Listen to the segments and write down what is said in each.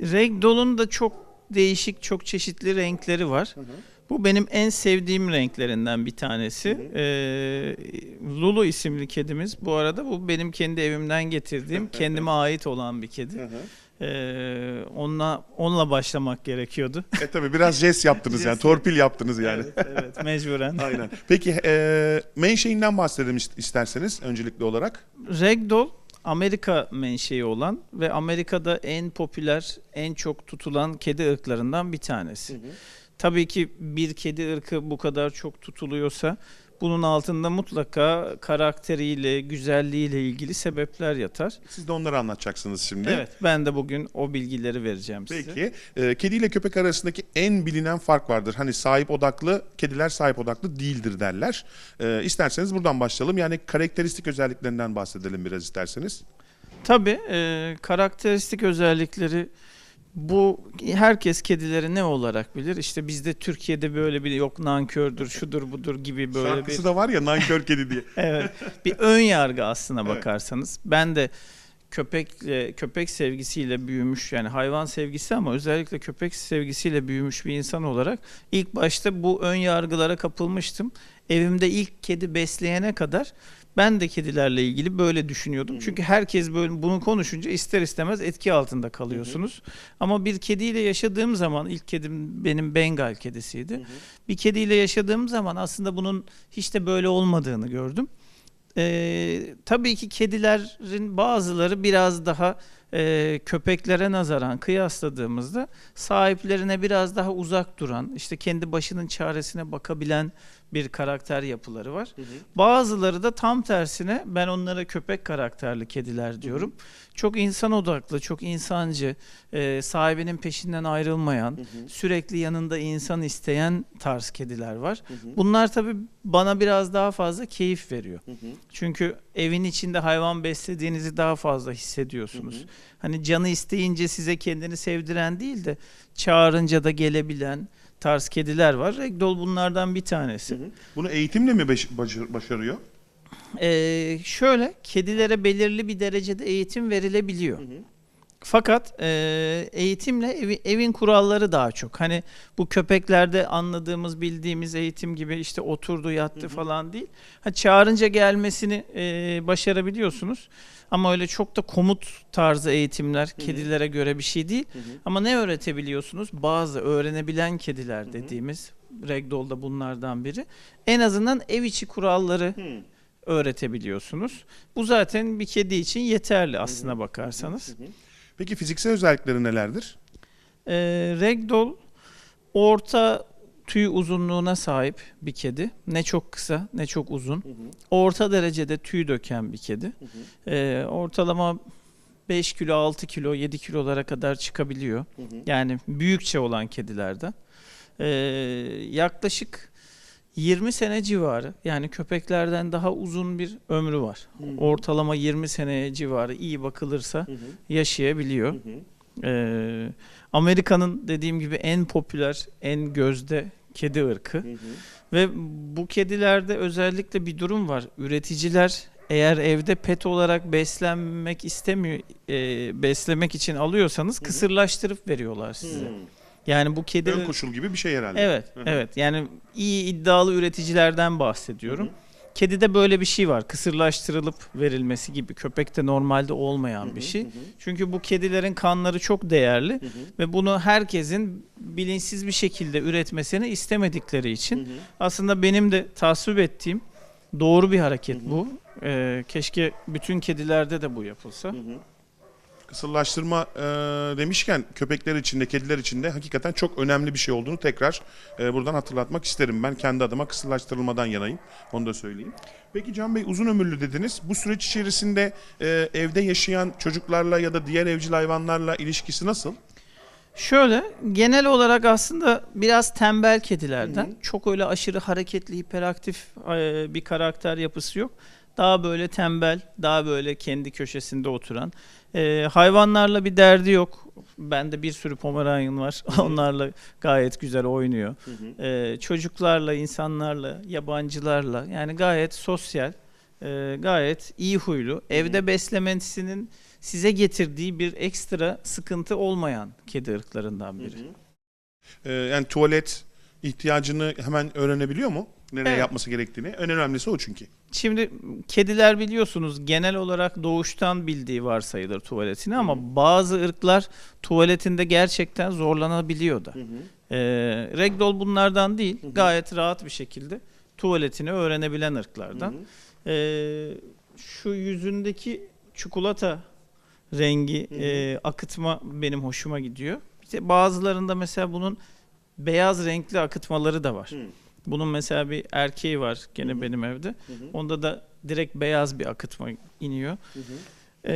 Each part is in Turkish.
Ragdoll'un da çok değişik, çok çeşitli renkleri var. Bu benim en sevdiğim renklerinden bir tanesi. Ee, Lulu isimli kedimiz. Bu arada bu benim kendi evimden getirdiğim, kendime ait olan bir kedi. Ee, onunla onunla başlamak gerekiyordu. E tabii biraz jest yaptınız yani. Torpil yaptınız yani. evet, evet, mecburen. Aynen. Peki e, menşeinden bahsedelim ist- isterseniz öncelikli olarak. Ragdoll Amerika menşei olan ve Amerika'da en popüler, en çok tutulan kedi ırklarından bir tanesi. Tabii ki bir kedi ırkı bu kadar çok tutuluyorsa bunun altında mutlaka karakteriyle, güzelliğiyle ilgili sebepler yatar. Siz de onları anlatacaksınız şimdi. Evet, ben de bugün o bilgileri vereceğim size. Peki. E, kedi ile köpek arasındaki en bilinen fark vardır. Hani sahip odaklı, kediler sahip odaklı değildir derler. E, isterseniz buradan başlayalım. Yani karakteristik özelliklerinden bahsedelim biraz isterseniz. Tabii e, karakteristik özellikleri bu herkes kedileri ne olarak bilir? İşte bizde Türkiye'de böyle bir yok nankördür, şudur budur gibi böyle Şarkısı bir da var ya nankör kedi diye. evet bir ön yargı aslına Evet. bakarsanız. Ben de köpekle köpek sevgisiyle büyümüş yani hayvan sevgisi ama özellikle köpek sevgisiyle büyümüş bir insan olarak ilk başta bu ön yargılara kapılmıştım. Evimde ilk kedi besleyene kadar ben de kedilerle ilgili böyle düşünüyordum. Çünkü herkes böyle bunu konuşunca ister istemez etki altında kalıyorsunuz. Ama bir kediyle yaşadığım zaman ilk kedim benim Bengal kedisiydi. Bir kediyle yaşadığım zaman aslında bunun hiç de böyle olmadığını gördüm. Ee, tabii ki kedilerin bazıları biraz daha e, köpeklere nazaran kıyasladığımızda sahiplerine biraz daha uzak duran, işte kendi başının çaresine bakabilen bir karakter yapıları var. Bazıları da tam tersine ben onlara köpek karakterli kediler diyorum. Çok insan odaklı, çok insancı, e, sahibinin peşinden ayrılmayan, sürekli yanında insan isteyen tarz kediler var. Bunlar tabii bana biraz daha fazla keyif veriyor. Çünkü evin içinde hayvan beslediğinizi daha fazla hissediyorsunuz. Hani canı isteyince size kendini sevdiren değil de çağırınca da gelebilen tarz kediler var. Ragdoll bunlardan bir tanesi. Bunu eğitimle mi başarıyor? Ee, şöyle kedilere belirli bir derecede eğitim verilebiliyor. Fakat e, eğitimle evi- evin kuralları daha çok. Hani bu köpeklerde anladığımız, bildiğimiz eğitim gibi işte oturdu, yattı falan değil. Ha, çağırınca gelmesini e, başarabiliyorsunuz. Ama öyle çok da komut tarzı eğitimler kedilere göre bir şey değil. Ama ne öğretebiliyorsunuz? Bazı öğrenebilen kediler dediğimiz, Ragdoll da bunlardan biri. En azından ev içi kuralları öğretebiliyorsunuz. Bu zaten bir kedi için yeterli aslına bakarsanız. Peki fiziksel özellikleri nelerdir? Ee, Ragdoll orta tüy uzunluğuna sahip bir kedi. Ne çok kısa ne çok uzun. Orta derecede tüy döken bir kedi. Ee, ortalama 5 kilo, 6 kilo, 7 kilolara kadar çıkabiliyor. Yani büyükçe olan kedilerden. Ee, yaklaşık 20 sene civarı yani köpeklerden daha uzun bir ömrü var. Ortalama 20 seneye civarı iyi bakılırsa yaşayabiliyor. Ee, Amerika'nın dediğim gibi en popüler, en gözde kedi ırkı. Ve bu kedilerde özellikle bir durum var. Üreticiler eğer evde pet olarak beslenmek istemiyor, e, beslemek için alıyorsanız kısırlaştırıp veriyorlar size. Yani bu kedi Ön koşul gibi bir şey herhalde. Evet, evet. Yani iyi iddialı üreticilerden bahsediyorum. Kedide böyle bir şey var. Kısırlaştırılıp verilmesi gibi. Köpekte normalde olmayan bir şey. Çünkü bu kedilerin kanları çok değerli ve bunu herkesin bilinçsiz bir şekilde üretmesini istemedikleri için aslında benim de tasvip ettiğim doğru bir hareket bu. Ee, keşke bütün kedilerde de bu yapılsa. Kısırlaştırma e, demişken köpekler için de kediler için de hakikaten çok önemli bir şey olduğunu tekrar e, buradan hatırlatmak isterim. Ben kendi adıma kısırlaştırılmadan yanayım. Onu da söyleyeyim. Peki Can Bey uzun ömürlü dediniz. Bu süreç içerisinde e, evde yaşayan çocuklarla ya da diğer evcil hayvanlarla ilişkisi nasıl? Şöyle genel olarak aslında biraz tembel kedilerden. Çok öyle aşırı hareketli, hiperaktif e, bir karakter yapısı yok. Daha böyle tembel, daha böyle kendi köşesinde oturan. E, hayvanlarla bir derdi yok. Bende bir sürü Pomeranian var. Onlarla gayet güzel oynuyor. E, çocuklarla, insanlarla, yabancılarla yani gayet sosyal, e, gayet iyi huylu. Evde beslemesinin size getirdiği bir ekstra sıkıntı olmayan kedi ırklarından biri. Ee, yani tuvalet ihtiyacını hemen öğrenebiliyor mu? Nereye Evet. yapması gerektiğini. En önemlisi o çünkü. Şimdi kediler biliyorsunuz genel olarak doğuştan bildiği varsayılır tuvaletini ama bazı ırklar tuvaletinde gerçekten zorlanabiliyor da. Ee, Ragdoll bunlardan değil. Gayet rahat bir şekilde tuvaletini öğrenebilen ırklardan. Ee, şu yüzündeki çikolata rengi e, akıtma benim hoşuma gidiyor. İşte bazılarında mesela bunun beyaz renkli akıtmaları da var. Bunun mesela bir erkeği var gene benim evde. Onda da direkt beyaz bir akıtma iniyor. Ee,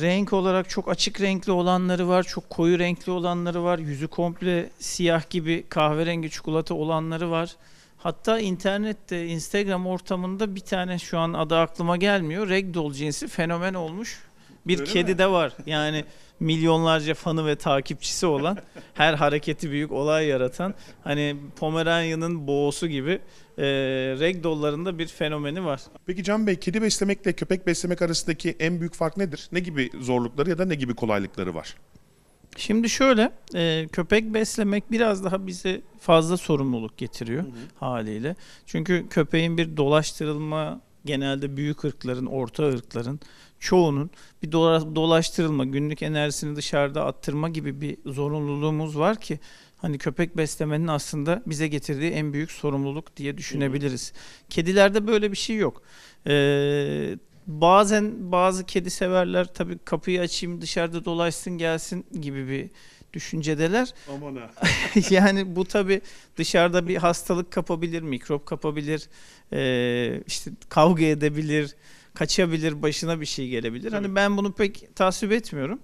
renk olarak çok açık renkli olanları var, çok koyu renkli olanları var. Yüzü komple siyah gibi kahverengi çikolata olanları var. Hatta internette, Instagram ortamında bir tane şu an adı aklıma gelmiyor. Ragdoll cinsi fenomen olmuş bir Öyle kedi mi? de var. Yani milyonlarca fanı ve takipçisi olan, her hareketi büyük olay yaratan, hani Pomeranian'ın boğusu gibi e, Ragdoll'ların da bir fenomeni var. Peki Can Bey kedi beslemekle köpek beslemek arasındaki en büyük fark nedir? Ne gibi zorlukları ya da ne gibi kolaylıkları var? Şimdi şöyle, e, köpek beslemek biraz daha bize fazla sorumluluk getiriyor haliyle. Çünkü köpeğin bir dolaştırılma, genelde büyük ırkların, orta ırkların çoğunun bir dola- dolaştırılma, günlük enerjisini dışarıda attırma gibi bir zorunluluğumuz var ki hani köpek beslemenin aslında bize getirdiği en büyük sorumluluk diye düşünebiliriz. Kedilerde böyle bir şey yok. Ee, bazen bazı kedi severler tabii kapıyı açayım dışarıda dolaşsın gelsin gibi bir düşüncedeler. Aman ha. yani bu tabii dışarıda bir hastalık kapabilir, mikrop kapabilir, ee, işte kavga edebilir, kaçabilir, başına bir şey gelebilir. Tabii. Hani ben bunu pek tasvip etmiyorum.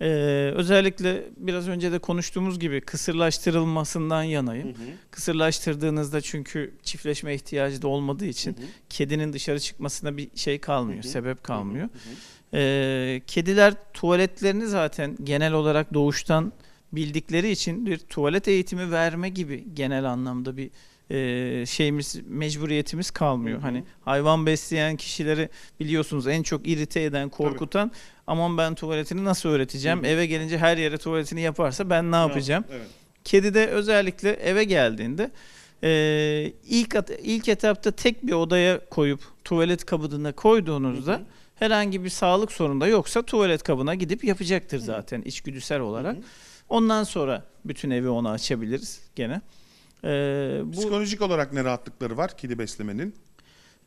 Ee, özellikle biraz önce de konuştuğumuz gibi kısırlaştırılmasından yanayım. Kısırlaştırdığınızda çünkü çiftleşme ihtiyacı da olmadığı için kedinin dışarı çıkmasına bir şey kalmıyor, sebep kalmıyor. Ee, kediler tuvaletlerini zaten genel olarak doğuştan bildikleri için bir tuvalet eğitimi verme gibi genel anlamda bir e, şeyimiz mecburiyetimiz kalmıyor. Hı hı. Hani hayvan besleyen kişileri biliyorsunuz en çok irite eden, korkutan aman ben tuvaletini nasıl öğreteceğim? Hı hı. Eve gelince her yere tuvaletini yaparsa ben ne yapacağım? Evet. Kedi de özellikle eve geldiğinde e, ilk ilk etapta tek bir odaya koyup tuvalet kabına koyduğunuzda Hı hı. herhangi bir sağlık sorunu da yoksa tuvalet kabına gidip yapacaktır zaten içgüdüsel olarak. Hı hı. Ondan sonra bütün evi ona açabiliriz gene. E, bu Psikolojik olarak ne rahatlıkları var kedi beslemenin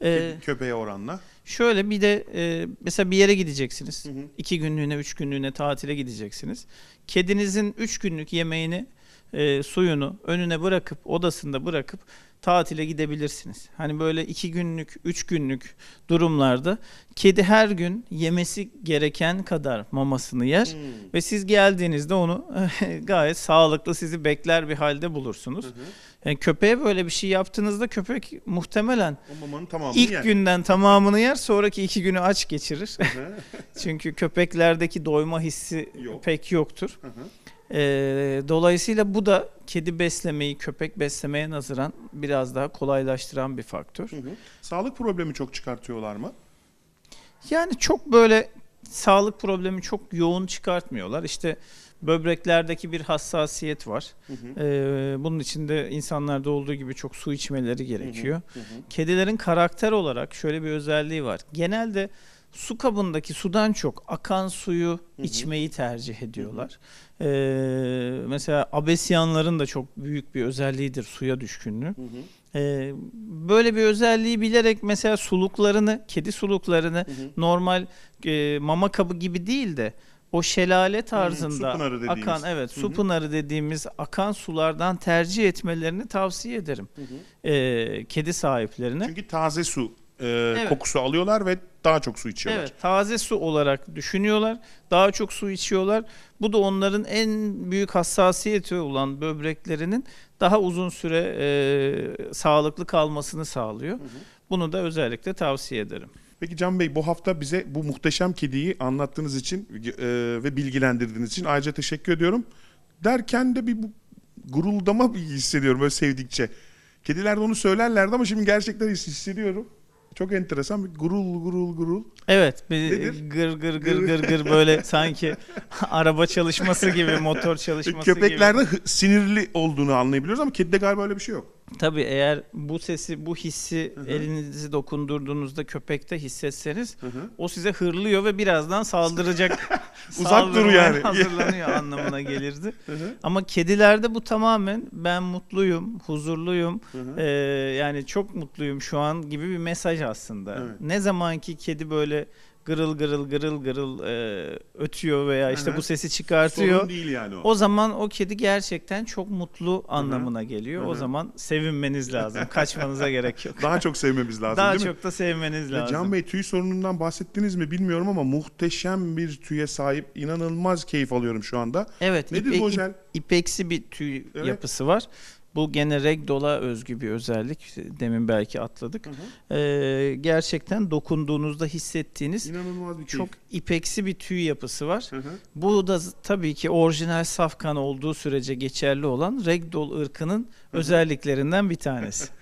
e, köpeğe oranla? şöyle bir de e, mesela bir yere gideceksiniz. Hı hı. iki günlüğüne, üç günlüğüne tatile gideceksiniz. Kedinizin üç günlük yemeğini, e, suyunu önüne bırakıp, odasında bırakıp tatile gidebilirsiniz. Hani böyle iki günlük, üç günlük durumlarda kedi her gün yemesi gereken kadar mamasını yer. Hmm. Ve siz geldiğinizde onu gayet sağlıklı sizi bekler bir halde bulursunuz. Hı hı. Yani köpeğe böyle bir şey yaptığınızda köpek muhtemelen ilk yer. günden tamamını yer, sonraki iki günü aç geçirir. Çünkü köpeklerdeki doyma hissi Yok. pek yoktur. Hı hı. Ee, dolayısıyla bu da kedi beslemeyi köpek beslemeye nazaran biraz daha kolaylaştıran bir faktör. Hı hı. Sağlık problemi çok çıkartıyorlar mı? Yani çok böyle sağlık problemi çok yoğun çıkartmıyorlar. İşte böbreklerdeki bir hassasiyet var. Hı hı. Ee, bunun için de insanlarda olduğu gibi çok su içmeleri gerekiyor. Hı hı. Kedilerin karakter olarak şöyle bir özelliği var. Genelde su kabındaki sudan çok akan suyu hı. içmeyi tercih ediyorlar. Ee, mesela abesyanların da çok büyük bir özelliğidir suya düşkünlüğü. Hı hı. Ee, böyle bir özelliği bilerek mesela suluklarını, kedi suluklarını Hı hı. normal e, mama kabı gibi değil de o şelale tarzında dediğimiz. akan evet su pınarı dediğimiz akan sulardan tercih etmelerini tavsiye ederim Hı hı. e, kedi sahiplerine. Çünkü taze su e, Evet. kokusu alıyorlar ve daha çok su içiyorlar. Evet, taze su olarak düşünüyorlar. Daha çok su içiyorlar. Bu da onların en büyük hassasiyeti olan böbreklerinin daha uzun süre e, sağlıklı kalmasını sağlıyor. Hı hı. Bunu da özellikle tavsiye ederim. Peki Can Bey bu hafta bize bu muhteşem kediyi anlattığınız için e, ve bilgilendirdiğiniz için ayrıca teşekkür ediyorum. Derken de bir guruldama hissediyorum böyle sevdikçe. Kediler de onu söylerlerdi ama şimdi gerçekten his- hissediyorum. Çok enteresan bir gurul gurul gurul. Evet, bir Nedir? gır gır gır gır gır böyle sanki araba çalışması gibi, motor çalışması gibi. Köpeklerde sinirli olduğunu anlayabiliyoruz ama kedide galiba öyle bir şey yok. Tabii eğer bu sesi, bu hissi Hı hı. elinizi dokundurduğunuzda köpekte hissetseniz Hı hı. o size hırlıyor ve birazdan saldıracak. Uzak dur yani. hazırlanıyor anlamına gelirdi. Hı hı. Ama kedilerde bu tamamen ben mutluyum, huzurluyum. Ee, yani çok mutluyum şu an gibi bir mesaj aslında. Evet. Ne zamanki kedi böyle gırıl gırıl gırıl gırıl e, ötüyor veya işte Hı hı. bu sesi çıkartıyor. Sorun değil yani o. O zaman o kedi gerçekten çok mutlu anlamına geliyor. Hı O zaman sevinmeniz lazım. Kaçmanıza gerek yok. Daha çok sevmemiz lazım Daha değil mi? çok da sevmeniz lazım. Can Bey tüy sorunundan bahsettiniz mi bilmiyorum ama muhteşem bir tüye sahip inanılmaz keyif alıyorum şu anda. Evet, Nedir ipek- bu jel? ipeksi bir tüy Evet. yapısı var. Bu gene Regdol'a özgü bir özellik. Demin belki atladık. Hı hı. Ee, gerçekten dokunduğunuzda hissettiğiniz İnanılmaz bir keyif. çok ipeksi bir tüy yapısı var. Hı hı. Bu da tabii ki orijinal safkan olduğu sürece geçerli olan Ragdoll ırkının özelliklerinden bir tanesi.